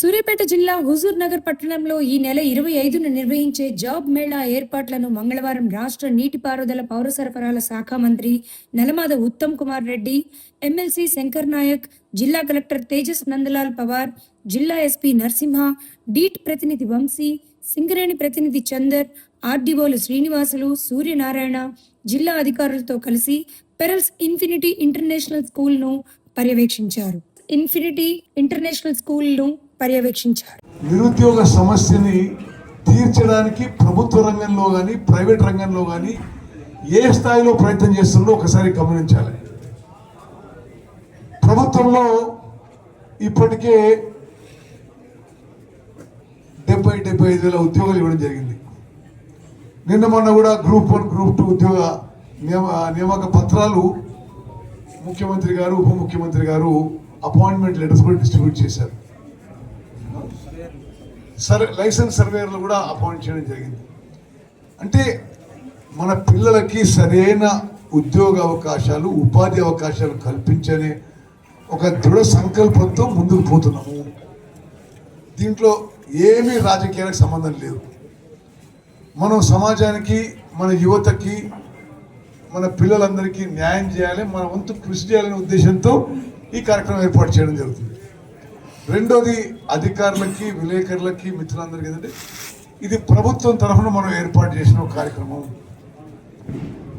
సూర్యాపేట జిల్లా హుజూర్ నగర్ పట్టణంలో ఈ నెల ఇరవై ఐదున నిర్వహించే జాబ్ మేళా ఏర్పాట్లను మంగళవారం రాష్ట్ర నీటిపారుదల పౌర సరఫరాల శాఖ మంత్రి నలమాద ఉత్తమ్ కుమార్ రెడ్డి ఎమ్మెల్సీ శంకర్ నాయక్ జిల్లా కలెక్టర్ తేజస్ నందలాల్ పవార్ జిల్లా ఎస్పీ నరసింహ డీట్ ప్రతినిధి వంశీ సింగరేణి ప్రతినిధి చందర్ ఆర్డీఓలు శ్రీనివాసులు సూర్యనారాయణ జిల్లా అధికారులతో కలిసి పెరల్స్ ఇన్ఫినిటీ ఇంటర్నేషనల్ స్కూల్ను పర్యవేక్షించారు. ఇన్ఫినిటీ ఇంటర్నేషనల్ స్కూల్ను పర్యవేక్షించారు. నిరుద్యోగ సమస్యని తీర్చడానికి ప్రభుత్వ రంగంలో కానీ ప్రైవేట్ రంగంలో కానీ ఏ స్థాయిలో ప్రయత్నం చేస్తుందో ఒకసారి గమనించాలి. ప్రభుత్వంలో ఇప్పటికే డెబ్బై డెబ్బై ఐదు వేల ఉద్యోగాలు ఇవ్వడం జరిగింది. నిన్న మొన్న కూడా గ్రూప్ వన్ గ్రూప్ టూ ఉద్యోగ నియమ నియామక పత్రాలు ముఖ్యమంత్రి గారు ఉప ముఖ్యమంత్రి గారు అపాయింట్మెంట్ లెటర్స్ కూడా డిస్ట్రిబ్యూట్ చేశారు. సర్ లైసెన్స్ సర్వేయర్లు కూడా అపాయింట్ చేయడం జరిగింది. అంటే మన పిల్లలకి సరైన ఉద్యోగ అవకాశాలు ఉపాధి అవకాశాలు కల్పించనే ఒక దృఢ సంకల్పంతో ముందుకు పోతున్నాము. దీంట్లో ఏమీ రాజకీయాలకు సంబంధం లేదు. మనం సమాజానికి మన యువతకి మన పిల్లలందరికీ న్యాయం చేయాలి మన వంతు కృషి చేయాలనే ఉద్దేశంతో ఈ కార్యక్రమం ఏర్పాటు చేయడం జరుగుతుంది. రెండోది అధికారులకి విలేకరులకి మిత్రులందరికీ ఏంటంటే ఇది ప్రభుత్వం తరఫున మనం ఏర్పాటు చేసిన ఒక కార్యక్రమం.